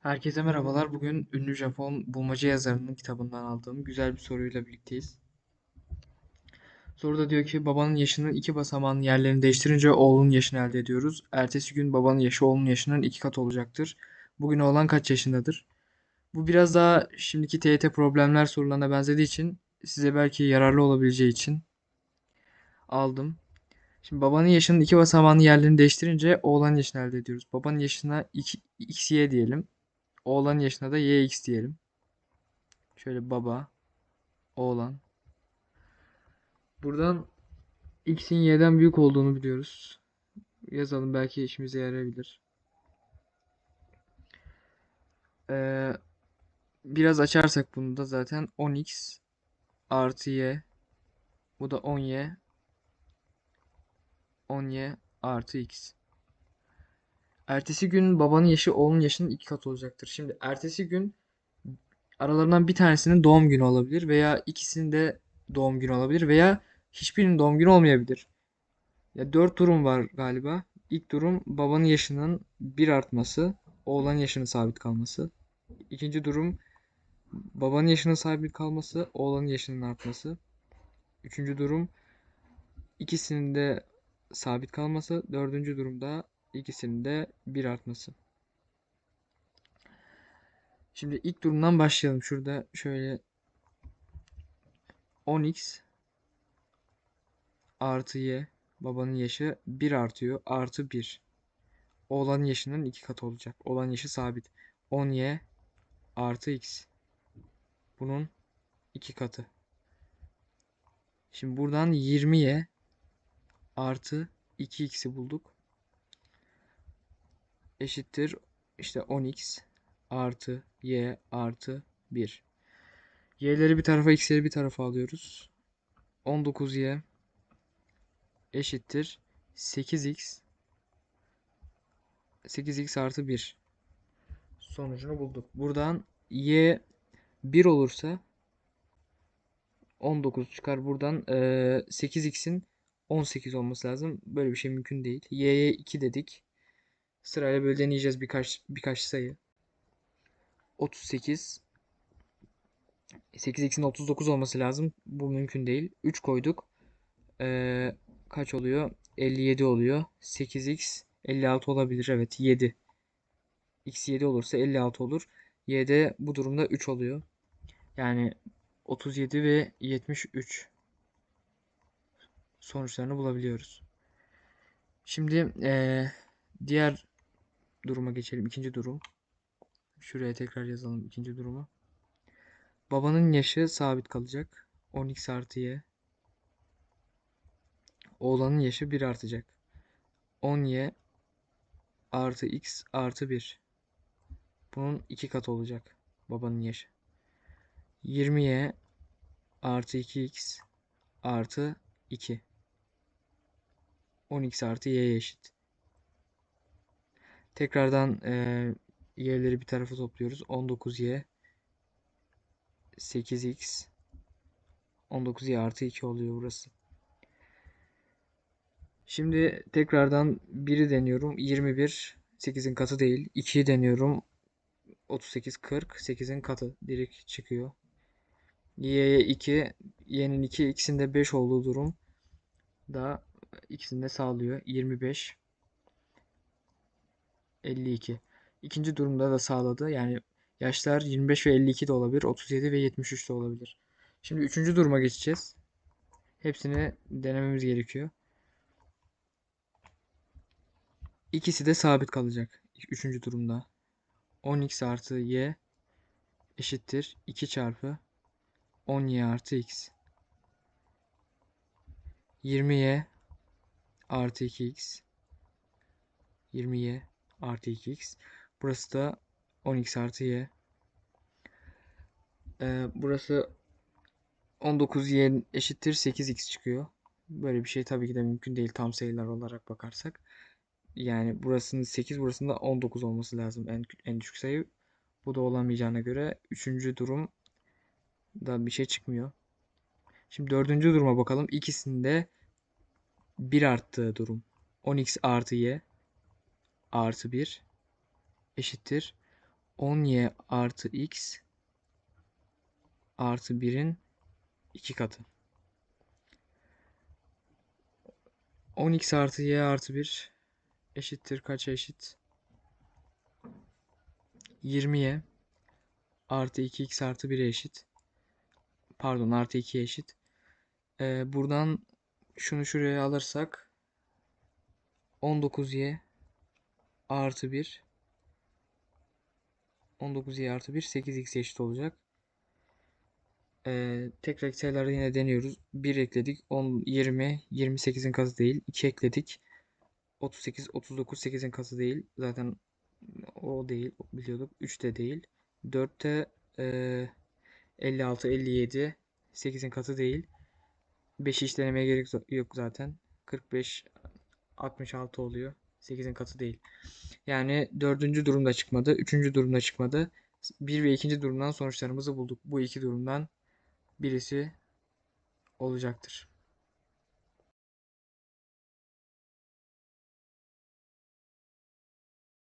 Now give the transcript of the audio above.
Herkese merhabalar. Bugün ünlü Japon bulmaca yazarının kitabından aldığım güzel bir soruyla birlikteyiz. Soruda diyor ki babanın yaşının iki basamağının yerlerini değiştirince oğlunun yaşını elde ediyoruz. Ertesi gün babanın yaşı oğlunun yaşının iki katı olacaktır. Bugün oğlan kaç yaşındadır? Bu biraz daha şimdiki TYT problemler sorularına benzediği için size belki yararlı olabileceği için aldım. Şimdi babanın yaşının iki basamağının yerlerini değiştirince oğlanın yaşını elde ediyoruz. Babanın yaşına 2, xy diyelim. Oğlan yaşına da YX diyelim. Şöyle baba, oğlan. Buradan X'in Y'den büyük olduğunu biliyoruz. Yazalım belki işimize yarayabilir. Ee, biraz açarsak bunu da zaten 10X artı Y. Bu da 10Y. 10Y artı X. Ertesi gün babanın yaşı oğlunun yaşının iki katı olacaktır. Şimdi ertesi gün aralarından bir tanesinin doğum günü olabilir veya ikisinin de doğum günü olabilir veya hiçbirinin doğum günü olmayabilir. Ya dört durum var galiba. İlk durum babanın yaşının bir artması, oğlanın yaşının sabit kalması. İkinci durum babanın yaşının sabit kalması, oğlanın yaşının artması. Üçüncü durum ikisinin de sabit kalması. Dördüncü durumda İkisinin de bir artması. Şimdi ilk durumdan başlayalım. Şurada şöyle 10x artı y babanın yaşı 1 artıyor. Artı 1. Oğlanın yaşının 2 katı olacak. Olan yaşı sabit. 10y artı x. Bunun 2 katı. Şimdi buradan 20y artı 2x'i bulduk eşittir işte 10x artı y artı 1. Y'leri bir tarafa x'leri bir tarafa alıyoruz. 19y eşittir 8x 8x artı 1 sonucunu bulduk. Buradan y 1 olursa 19 çıkar. Buradan e, 8x'in 18 olması lazım. Böyle bir şey mümkün değil. y'ye 2 dedik. Sırayla böyle deneyeceğiz birkaç birkaç sayı. 38 8x'in 39 olması lazım. Bu mümkün değil. 3 koyduk. Ee, kaç oluyor? 57 oluyor. 8x 56 olabilir. Evet 7. x 7 olursa 56 olur. y'de bu durumda 3 oluyor. Yani 37 ve 73 sonuçlarını bulabiliyoruz. Şimdi ee, diğer duruma geçelim. İkinci durum. Şuraya tekrar yazalım ikinci durumu. Babanın yaşı sabit kalacak. 10x artı y. Oğlanın yaşı 1 artacak. 10y artı x artı 1. Bunun 2 katı olacak babanın yaşı. 20y artı 2x artı 2. 10x artı y'ye eşit. Tekrardan e, y'leri bir tarafa topluyoruz. 19y 8x 19y artı 2 oluyor burası. Şimdi tekrardan 1'i deniyorum. 21 8'in katı değil. 2'yi deniyorum. 38 40 8'in katı direkt çıkıyor. Y'ye 2 y'nin 2 ikisinde 5 olduğu durum da ikisini de sağlıyor. 25 52. İkinci durumda da sağladı. Yani yaşlar 25 ve 52 de olabilir. 37 ve 73 de olabilir. Şimdi üçüncü duruma geçeceğiz. Hepsini denememiz gerekiyor. İkisi de sabit kalacak. Üçüncü durumda. 10x artı y eşittir 2 çarpı 10y artı x. 20y artı 2x 20y artı 2x. Burası da 10x artı y. Ee, burası 19y eşittir 8x çıkıyor. Böyle bir şey tabii ki de mümkün değil tam sayılar olarak bakarsak. Yani burasının 8 burasında 19 olması lazım en, en düşük sayı. Bu da olamayacağına göre 3. durum da bir şey çıkmıyor. Şimdi dördüncü duruma bakalım. İkisinde 1 arttığı durum. 10x artı y artı 1 eşittir 10y artı x artı 1'in 2 katı. 10x artı y artı 1 eşittir kaça eşit? 20y artı 2x artı 1'e eşit. Pardon artı 2'ye eşit. Ee, buradan şunu şuraya alırsak 19y artı 1 19y artı 1 8x eşit olacak. Ee, tekrar sayıları yine deniyoruz. 1 ekledik. 10, 20, 28'in katı değil. 2 ekledik. 38, 39 8'in katı değil. Zaten o değil. Biliyorduk. 3 de değil. 4 de eee 56, 57. 8'in katı değil. 5'i hiç denemeye gerek yok zaten. 45, 66 oluyor. 8'in katı değil. Yani dördüncü durumda çıkmadı. Üçüncü durumda çıkmadı. Bir ve ikinci durumdan sonuçlarımızı bulduk. Bu iki durumdan birisi olacaktır.